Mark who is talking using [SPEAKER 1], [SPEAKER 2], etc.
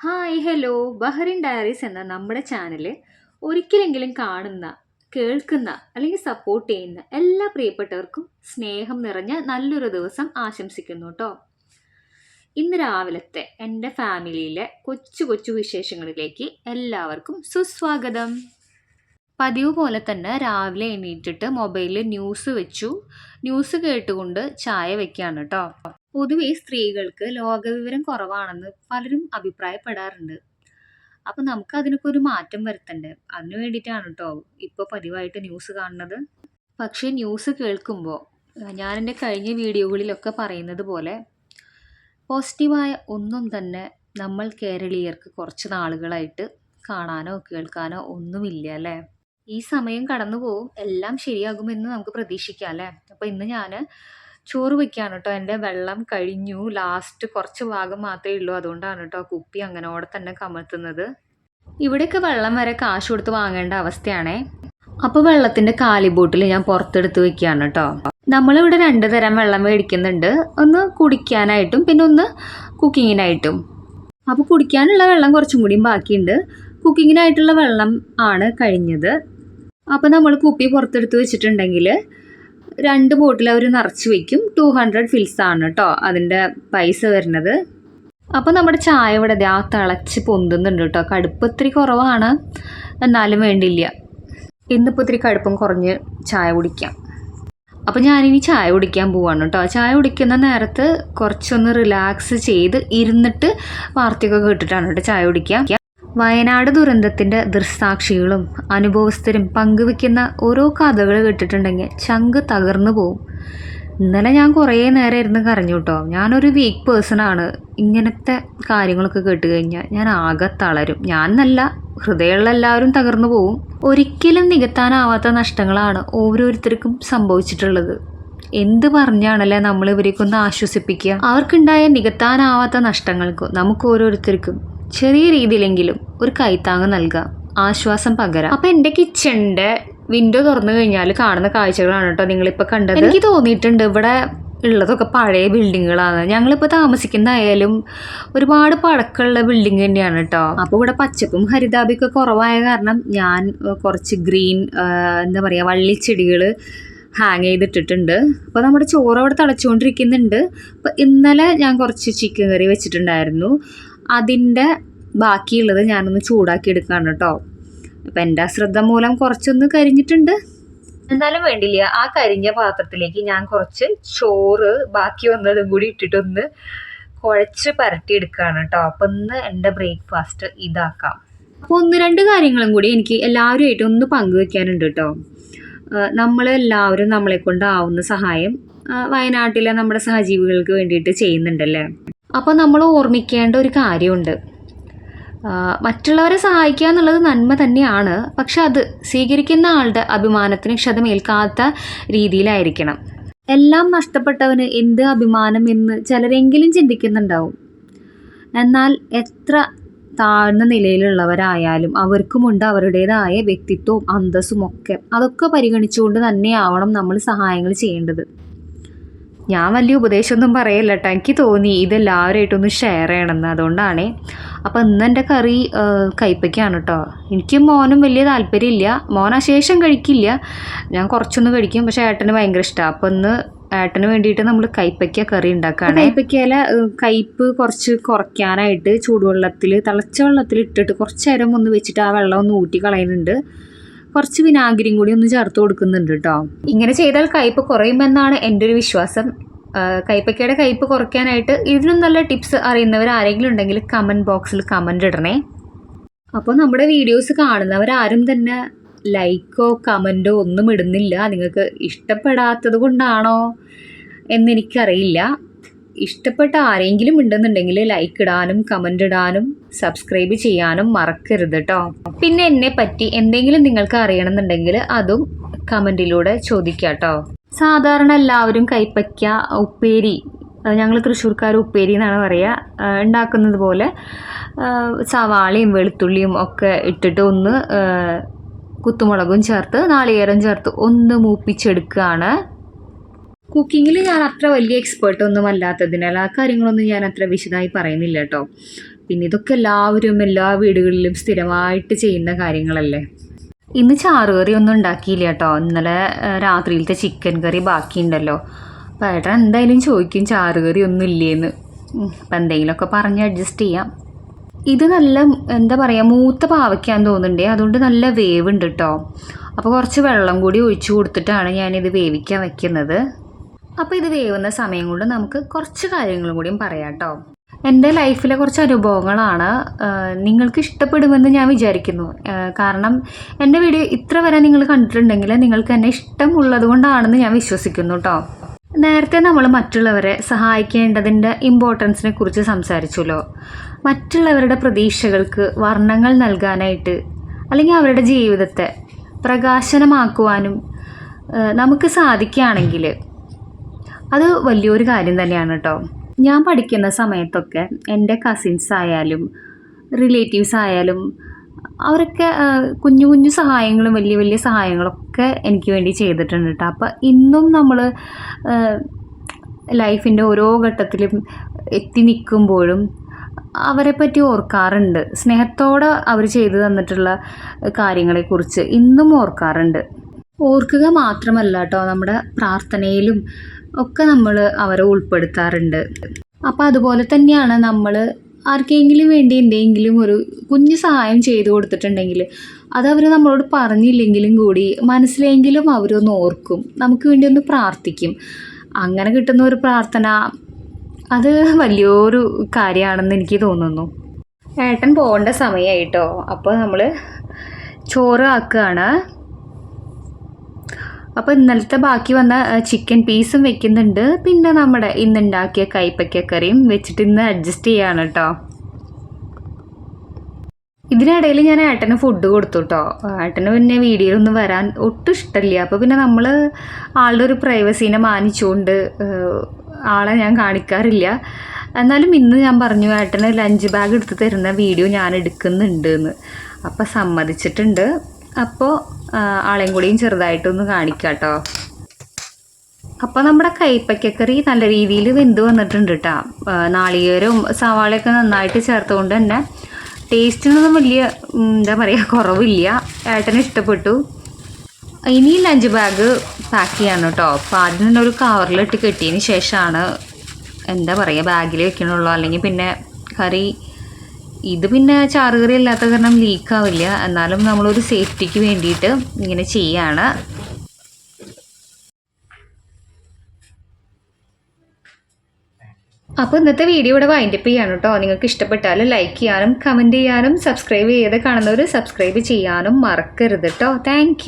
[SPEAKER 1] Hi hello Bahrain diaries എന്ന നമ്മുടെ channel ഒരിക്കലെങ്കിലും കാണുന്ന കേൾക്കുന്ന അല്ലെങ്കിൽ സപ്പോർട്ട് ചെയ്യുന്ന എല്ലാ പ്രിയപ്പെട്ടവർക്കും സ്നേഹം നിറഞ്ഞ നല്ലൊരു ദിവസം ആശംസിക്കുന്നു കേട്ടോ ഇന്ന് രാവിലത്തെ എന്റെ ഫാമിലിയിലെ കൊച്ചു കൊച്ചു വിശേഷങ്ങളിലേക്ക് എല്ലാവർക്കും സുസ്വാഗതം. പതിവ് പോലെ തന്നെ രാവിലെ എണീറ്റിട്ട് മൊബൈലിൽ ന്യൂസ് വെച്ചു. ന്യൂസ് കേട്ടുകൊണ്ട് ചായ വെക്കുകയാണ് കേട്ടോ പൊതുവെ സ്ത്രീകൾക്ക് ലോകവിവരം കുറവാണെന്ന് പലരും അഭിപ്രായപ്പെടാറുണ്ട്. അപ്പം നമുക്ക് അതിനൊക്കെ ഒരു മാറ്റം വരുത്തണ്ടേ? അതിനു വേണ്ടിയിട്ടാണ് കേട്ടോ ഇപ്പോൾ പതിവായിട്ട് ന്യൂസ് കാണുന്നത്. പക്ഷേ ന്യൂസ് കേൾക്കുമ്പോൾ ഞാൻ എന്റെ കഴിഞ്ഞ വീഡിയോകളിലൊക്കെ പറയുന്നത് പോലെ പോസിറ്റീവായ ഒന്നും തന്നെ നമ്മൾ കേരളീയർക്ക് കുറച്ച് നാളുകളായിട്ട് കാണാനോ കേൾക്കാനോ ഒന്നുമില്ല അല്ലേ? ഈ സമയം കടന്നു പോവും എല്ലാം ശരിയാകുമെന്ന് നമുക്ക് പ്രതീക്ഷിക്കാം അല്ലേ? അപ്പോൾ ഇന്ന് ഞാൻ ചോറ് വെക്കുകയാണ് കേട്ടോ എന്റെ വെള്ളം കഴിഞ്ഞു. ലാസ്റ്റ് കുറച്ച് ഭാഗം മാത്രമേ ഉള്ളൂ. അതുകൊണ്ടാണ് കേട്ടോ കുപ്പി അങ്ങനോടെ തന്നെ കമത്തുന്നത് ഇവിടെയൊക്കെ വെള്ളം വരെ കാശ് കൊടുത്ത് വാങ്ങേണ്ട അവസ്ഥയാണേ. അപ്പോൾ വെള്ളത്തിന്റെ കാലി ബോട്ടിൽ ഞാൻ പുറത്തെടുത്ത് വെക്കുകയാണ് കേട്ടോ നമ്മളിവിടെ രണ്ട് തരം വെള്ളം മേടിക്കുന്നുണ്ട്. ഒന്ന് കുടിക്കാനായിട്ടും പിന്നെ ഒന്ന് കുക്കിങ്ങിനായിട്ടും. അപ്പോൾ കുടിക്കാനുള്ള വെള്ളം കുറച്ചും കൂടിയും ബാക്കിയുണ്ട്. കുക്കിങ്ങിനായിട്ടുള്ള വെള്ളം ആണ് കഴിഞ്ഞത്. അപ്പോൾ നമ്മൾ കുപ്പി പുറത്തെടുത്ത് വെച്ചിട്ടുണ്ടെങ്കിൽ രണ്ട് ബോട്ടിൽ അവർ നിറച്ച് വയ്ക്കും ടു ഹൺഡ്രഡ് ഫിൽസ് ആണ് കേട്ടോ അതിന്റെ പൈസ വരുന്നത്. അപ്പോൾ നമ്മുടെ ചായ ഇവിടെ ആ തിളച്ച് പൊന്തുന്നുണ്ട് കേട്ടോ കടുപ്പ് ഇത്തിരി കുറവാണ്. എന്നാലും വേണ്ടില്ല. ഇന്നിപ്പോൾ ഇത്തിരി കടുപ്പം കുറഞ്ഞ് ചായ കുടിക്കാം. അപ്പോൾ ഞാനിനി ചായ കുടിക്കാൻ പോവാണ് കേട്ടോ ചായ കുടിക്കുന്ന നേരത്ത് കുറച്ചൊന്ന് റിലാക്സ് ചെയ്ത് ഇരുന്നിട്ട് വാർത്തയൊക്കെ കേട്ടിട്ടാണ് കേട്ടോ ചായ കുടിക്കുക. വയനാട് ദുരന്തത്തിന്റെ ദൃസാക്ഷികളും അനുഭവസ്ഥരും പങ്കുവെക്കുന്ന ഓരോ കഥകൾ കേട്ടിട്ടുണ്ടെങ്കിൽ ചങ്ക് തകർന്നു പോവും. ഇന്നലെ ഞാൻ കുറേ നേരം ഇരുന്ന് കരഞ്ഞു കേട്ടോ. ഞാനൊരു വീക്ക് പേഴ്സണാണ് ഇങ്ങനത്തെ കാര്യങ്ങളൊക്കെ കേട്ട് കഴിഞ്ഞാൽ ഞാൻ ആകെ തളരും. ഞാൻ നല്ല ഹൃദയമുള്ള എല്ലാവരും തകർന്നു പോവും. ഒരിക്കലും നികത്താനാവാത്ത നഷ്ടങ്ങളാണ് ഓരോരുത്തർക്കും സംഭവിച്ചിട്ടുള്ളത്. എന്ത് പറഞ്ഞാണല്ലേ നമ്മൾ ഇവരെയൊക്കെ ഒന്ന് ആശ്വസിപ്പിക്കുക? അവർക്കുണ്ടായ നികത്താനാവാത്ത നഷ്ടങ്ങൾക്ക് നമുക്ക് ഓരോരുത്തർക്കും ചെറിയ രീതിയിലെങ്കിലും ഒരു കൈത്താങ് നൽകാം. ആശ്വാസം പകരാം. അപ്പം എന്റെ കിച്ചണിന്റെ വിൻഡോ തുറന്നു കഴിഞ്ഞാൽ കാണുന്ന കാഴ്ചകളാണ് കേട്ടോ നിങ്ങളിപ്പോൾ കണ്ടത്. എനിക്ക് തോന്നിയിട്ടുണ്ട് ഇവിടെ ഉള്ളതൊക്കെ പഴയ ബിൽഡിങ്ങുകളാണ് ഞങ്ങളിപ്പോൾ താമസിക്കുന്നതായാലും ഒരുപാട് പഴക്കമുള്ള ബിൽഡിംഗ് തന്നെയാണ് കേട്ടോ അപ്പോൾ ഇവിടെ പച്ചപ്പും ഹരിതാപിയൊക്കെ കുറവായ കാരണം ഞാൻ കുറച്ച് ഗ്രീൻ എന്താ പറയുക വള്ളിച്ചെടികൾ ഹാങ് ചെയ്തിട്ടിട്ടുണ്ട്. അപ്പോൾ നമ്മുടെ ചോറ് അവിടെ തിളച്ചുകൊണ്ടിരിക്കുന്നുണ്ട്. അപ്പോൾ ഇന്നലെ ഞാൻ കുറച്ച് ചിക്കൻ കറി വെച്ചിട്ടുണ്ടായിരുന്നു. അതിന്റെ ബാക്കിയുള്ളത് ഞാനൊന്ന് ചൂടാക്കി എടുക്കുകയാണ് കേട്ടോ. അപ്പം എന്റെ അശ്രദ്ധ മൂലം കുറച്ചൊന്ന് കരിഞ്ഞിട്ടുണ്ട്. എന്നാലും വേണ്ടില്ല. ആ കരിഞ്ഞ പാത്രത്തിലേക്ക് ഞാൻ കുറച്ച് ചോറ് ബാക്കി വന്നതും കൂടി ഇട്ടിട്ടൊന്ന് കുഴച്ച് പരട്ടിയെടുക്കുകയാണ് കേട്ടോ. അപ്പം ഇന്ന് എന്റെ ബ്രേക്ക്ഫാസ്റ്റ് ഇതാക്കാം. അപ്പോൾ ഒന്ന് രണ്ട് കാര്യങ്ങളും കൂടി എനിക്ക് എല്ലാവരുമായിട്ട് ഒന്ന് പങ്കുവെക്കാനുണ്ട് കേട്ടോ. നമ്മളെല്ലാവരും നമ്മളെ കൊണ്ടാവുന്ന സഹായം വയനാട്ടിലെ നമ്മുടെ സഹജീവികൾക്ക് വേണ്ടിയിട്ട് ചെയ്യുന്നുണ്ടല്ലേ? അപ്പോൾ നമ്മൾ ഓർമ്മിക്കേണ്ട ഒരു കാര്യമുണ്ട്. മറ്റുള്ളവരെ സഹായിക്കുക എന്നുള്ളത് നന്മ തന്നെയാണ്. പക്ഷെ അത് സ്വീകരിക്കുന്ന ആളുടെ അഭിമാനത്തിന് ക്ഷതമേൽക്കാത്ത രീതിയിലായിരിക്കണം. എല്ലാം നഷ്ടപ്പെട്ടവന് എന്ത് അഭിമാനം എന്ന് ചിലരെങ്കിലും ചിന്തിക്കുന്നുണ്ടാവും. എന്നാൽ എത്ര താഴ്ന്ന നിലയിലുള്ളവരായാലും അവർക്കുമുണ്ട് അവരുടേതായ വ്യക്തിത്വവും അന്തസ്സും ഒക്കെ. അതൊക്കെ പരിഗണിച്ചുകൊണ്ട് തന്നെയാവണം നമ്മൾ സഹായങ്ങൾ ചെയ്യേണ്ടത്. ഞാൻ വലിയ ഉപദേശമൊന്നും പറയല്ല കേട്ടോ എനിക്ക് തോന്നി ഇതെല്ലാവരുമായിട്ടൊന്ന് ഷെയർ ചെയ്യണമെന്ന്. അതുകൊണ്ടാണേ. അപ്പോൾ ഇന്ന് എന്റെ കറി കയ്പ്പയ്ക്കാണ് കേട്ടോ എനിക്ക് മോനും വലിയ താല്പര്യമില്ല. മോൻ അശേഷം കഴിക്കില്ല. ഞാൻ കുറച്ചൊന്ന് കഴിക്കും. പക്ഷേ ഏട്ടന് ഭയങ്കര ഇഷ്ടമാണ് അപ്പോൾ ഇന്ന് ഏട്ടന് വേണ്ടിയിട്ട് നമ്മൾ കൈപ്പയ്ക്ക കറി ഉണ്ടാക്കുകയാണ് കൈപ്പയ്ക്കയില കയ്പ്പ് കുറച്ച് കുറയ്ക്കാനായിട്ട് ചൂടുവെള്ളത്തിൽ തിളച്ച വെള്ളത്തിൽ ഇട്ടിട്ട് കുറച്ച് നേരം ഒന്ന് വെച്ചിട്ട് ആ വെള്ളം ഒന്ന് ഊറ്റി കളയുന്നുണ്ട്. കുറച്ച് വിനാഗിരിയും കൂടി ഒന്ന് ചേർത്ത് കൊടുക്കുന്നുണ്ട് കേട്ടോ ഇങ്ങനെ ചെയ്താൽ കയ്പ്പ് കുറയുമെന്നാണ് എന്റെ ഒരു വിശ്വാസം. കൈപ്പക്കയുടെ കയ്പ്പ് കുറയ്ക്കാനായിട്ട് ഇതിനും നല്ല ടിപ്സ് അറിയുന്നവർ ആരെങ്കിലും ഉണ്ടെങ്കിൽ കമന്റ് ബോക്സിൽ കമന്റ് ഇടണേ. അപ്പോൾ നമ്മുടെ വീഡിയോസ് കാണുന്നവരാരും തന്നെ ലൈക്കോ കമന്റോ ഒന്നും ഇടുന്നില്ല. നിങ്ങൾക്ക് ഇഷ്ടപ്പെടാത്തത് കൊണ്ടാണോ എന്നെനിക്കറിയില്ല. ഇഷ്ടപ്പെട്ട ആരെങ്കിലും ഉണ്ടെന്നുണ്ടെങ്കിൽ ലൈക്ക് ഇടാനും കമന്റ് ഇടാനും സബ്സ്ക്രൈബ് ചെയ്യാനും മറക്കരുത് കേട്ടോ പിന്നെ എന്നെ പറ്റി എന്തെങ്കിലും നിങ്ങൾക്ക് അറിയണമെന്നുണ്ടെങ്കിൽ അതും കമന്റിലൂടെ ചോദിക്കാട്ടോ സാധാരണ എല്ലാവരും കൈപ്പയ്ക്ക ഉപ്പേരി ഞങ്ങൾ തൃശ്ശൂർക്കാർ ഉപ്പേരി എന്നാണ് പറയുക ഉണ്ടാക്കുന്നത് പോലെ സവാളയും വെളുത്തുള്ളിയും ഒക്കെ ഇട്ടിട്ട് ഒന്ന് കുത്തുമുളകും ചേർത്ത് നാളികേരം ചേർത്ത് ഒന്ന് മൂപ്പിച്ചെടുക്കുകയാണ് കുക്കിങ്ങിൽ ഞാൻ അത്ര വലിയ എക്സ്പേർട്ട് ഒന്നും അല്ലാത്തതിനാൽ ആ കാര്യങ്ങളൊന്നും ഞാൻ അത്ര വിശദമായി പറയുന്നില്ല കേട്ടോ പിന്നെ ഇതൊക്കെ എല്ലാവരും എല്ലാ വീടുകളിലും സ്ഥിരമായിട്ട് ചെയ്യുന്ന കാര്യങ്ങളല്ലേ? ഇന്ന് ചാറുകറി ഒന്നും ഉണ്ടാക്കിയില്ല കേട്ടോ ഇന്നലെ രാത്രിയിലത്തെ ചിക്കൻ കറി ബാക്കിയുണ്ടല്ലോ. അപ്പോൾ ഏട്ടൻ എന്തായാലും ചോദിക്കും ചാറുകറി ഒന്നും ഇല്ലേന്ന്. അപ്പം എന്തെങ്കിലുമൊക്കെ പറഞ്ഞ് അഡ്ജസ്റ്റ് ചെയ്യാം. ഇത് നല്ല എന്താ പറയുക മൂത്ത പാവയ്ക്കാൻ തോന്നുന്നുണ്ടേ. അതുകൊണ്ട് നല്ല വേവ് ഉണ്ട് കേട്ടോ അപ്പോൾ കുറച്ച് വെള്ളം കൂടി ഒഴിച്ചു കൊടുത്തിട്ടാണ് ഞാനിത് വേവിക്കാൻ വെക്കുന്നത്. അപ്പോൾ ഇത് വേവുന്ന സമയം കൊണ്ട് നമുക്ക് കുറച്ച് കാര്യങ്ങളും കൂടിയും പറയാം കേട്ടോ എന്റെ ലൈഫിലെ കുറച്ച് അനുഭവങ്ങളാണ് നിങ്ങൾക്ക് ഇഷ്ടപ്പെടുമെന്ന് ഞാൻ വിചാരിക്കുന്നു. കാരണം എന്റെ വീഡിയോ ഇത്ര വരെ നിങ്ങൾ കണ്ടിട്ടുണ്ടെങ്കിൽ നിങ്ങൾക്ക് എന്നെ ഇഷ്ടമുള്ളത് കൊണ്ടാണെന്ന് ഞാൻ വിശ്വസിക്കുന്നു കേട്ടോ നേരത്തെ നമ്മൾ മറ്റുള്ളവരെ സഹായിക്കേണ്ടതിന്റെ ഇമ്പോർട്ടൻസിനെ കുറിച്ച് സംസാരിച്ചല്ലോ. മറ്റുള്ളവരുടെ പ്രതീക്ഷകൾക്ക് വർണങ്ങൾ നൽകാനായിട്ട് അല്ലെങ്കിൽ അവരുടെ ജീവിതത്തെ പ്രകാശനമാക്കുവാനും നമുക്ക് സാധിക്കുകയാണെങ്കിൽ അത് വലിയൊരു കാര്യം തന്നെയാണ് കേട്ടോ ഞാൻ പഠിക്കുന്ന സമയത്തൊക്കെ എന്റെ കസിൻസ് ആയാലും റിലേറ്റീവ്സ് ആയാലും അവരൊക്കെ കുഞ്ഞു കുഞ്ഞു സഹായങ്ങളും വലിയ വലിയ സഹായങ്ങളൊക്കെ എനിക്ക് വേണ്ടി ചെയ്തിട്ടുണ്ട് കേട്ടോ അപ്പോൾ ഇന്നും നമ്മൾ ലൈഫിന്റെ ഓരോ ഘട്ടത്തിലും എത്തി നിൽക്കുമ്പോഴും അവരെ പറ്റി ഓർക്കാറുണ്ട്. സ്നേഹത്തോടെ അവർ ചെയ്തു തന്നിട്ടുള്ള കാര്യങ്ങളെക്കുറിച്ച് ഇന്നും ഓർക്കാറുണ്ട്. ഓർക്കുക മാത്രമല്ല കേട്ടോ നമ്മുടെ പ്രാർത്ഥനയിലും ഒക്കെ നമ്മൾ അവരെ ഉൾപ്പെടുത്താറുണ്ട്. അപ്പം അതുപോലെ തന്നെയാണ് നമ്മൾ ആർക്കെങ്കിലും വേണ്ടി എന്തെങ്കിലും ഒരു കുഞ്ഞു സഹായം ചെയ്തു കൊടുത്തിട്ടുണ്ടെങ്കിൽ അത് അവർ നമ്മളോട് പറഞ്ഞില്ലെങ്കിലും കൂടി മനസ്സിലെങ്കിലും അവരൊന്ന് ഓർക്കും. നമുക്ക് വേണ്ടി ഒന്ന് പ്രാർത്ഥിക്കും. അങ്ങനെ കിട്ടുന്ന ഒരു പ്രാർത്ഥന അത് വലിയൊരു കാര്യമാണെന്ന് എനിക്ക് തോന്നുന്നു. ഏട്ടൻ പോകേണ്ട സമയമായിട്ടോ അപ്പോൾ നമ്മൾ ചോറ് ആക്കുകയാണ്. അപ്പോൾ ഇന്നലത്തെ ബാക്കി വന്ന ചിക്കൻ പീസും വെക്കുന്നുണ്ട്. പിന്നെ നമ്മുടെ ഇന്നുണ്ടാക്കിയ കൈപ്പയ്ക്കക്കറിയും വെച്ചിട്ട് ഇന്ന് അഡ്ജസ്റ്റ് ചെയ്യാണ് കേട്ടോ ഇതിനിടയിൽ ഞാൻ ഏട്ടന് ഫുഡ് കൊടുത്തു കേട്ടോ ഏട്ടന് പിന്നെ വീഡിയോയിലൊന്നും വരാൻ ഒട്ടും ഇഷ്ടമില്ല അപ്പോൾ പിന്നെ നമ്മൾ ആളുടെ ഒരു പ്രൈവസീനെ മാനിച്ചുകൊണ്ട് ആളെ ഞാൻ കാണിക്കാറില്ല. എന്നാലും ഇന്ന് ഞാൻ പറഞ്ഞു ഏട്ടന് ലഞ്ച് ബാഗ് എടുത്ത് തരുന്ന വീഡിയോ ഞാൻ എടുക്കുന്നുണ്ട് എന്ന്. അപ്പം സമ്മതിച്ചിട്ടുണ്ട്. അപ്പോൾ ആളെയും കൂടിയും ചെറുതായിട്ടൊന്ന് കാണിക്കാം കേട്ടോ അപ്പോൾ നമ്മുടെ കൈപ്പയ്ക്കക്കറി നല്ല രീതിയിൽ വെന്ത് വന്നിട്ടുണ്ട് കേട്ടോ നാളികേരവും സവാളയൊക്കെ നന്നായിട്ട് ചേർത്തുകൊണ്ട് തന്നെ ടേസ്റ്റിനൊന്നും വലിയ എന്താ പറയുക കുറവില്ല. ഏട്ടന് ഇഷ്ടപ്പെട്ടു. ഇനി ലഞ്ച് ബാഗ് പാക്ക് ചെയ്യാണ് കേട്ടോ അപ്പോൾ ആദ്യം തന്നെ ഒരു കവറിലിട്ട് കെട്ടിയതിന് ശേഷമാണ് എന്താ പറയുക ബാഗിൽ വെക്കണുള്ളൂ. അല്ലെങ്കിൽ പിന്നെ കറി ഇത് പിന്നെ ചാറുകറി അല്ലാത്ത കാരണം ലീക്കാവില്ല എന്നാലും നമ്മളൊരു സേഫ്റ്റിക്ക് വേണ്ടിയിട്ട് ഇങ്ങനെ ചെയ്യാണ്. അപ്പോൾ ഇന്നത്തെ വീഡിയോ ഇവിടെ വൈൻഡപ്പ് ചെയ്യാണ് കേട്ടോ നിങ്ങൾക്ക് ഇഷ്ടപ്പെട്ടാൽ ലൈക്ക് ചെയ്യാനും കമന്റ് ചെയ്യാനും സബ്സ്ക്രൈബ് ചെയ്ത് കാണുന്നവർ സബ്സ്ക്രൈബ് ചെയ്യാനും മറക്കരുത് കേട്ടോ താങ്ക്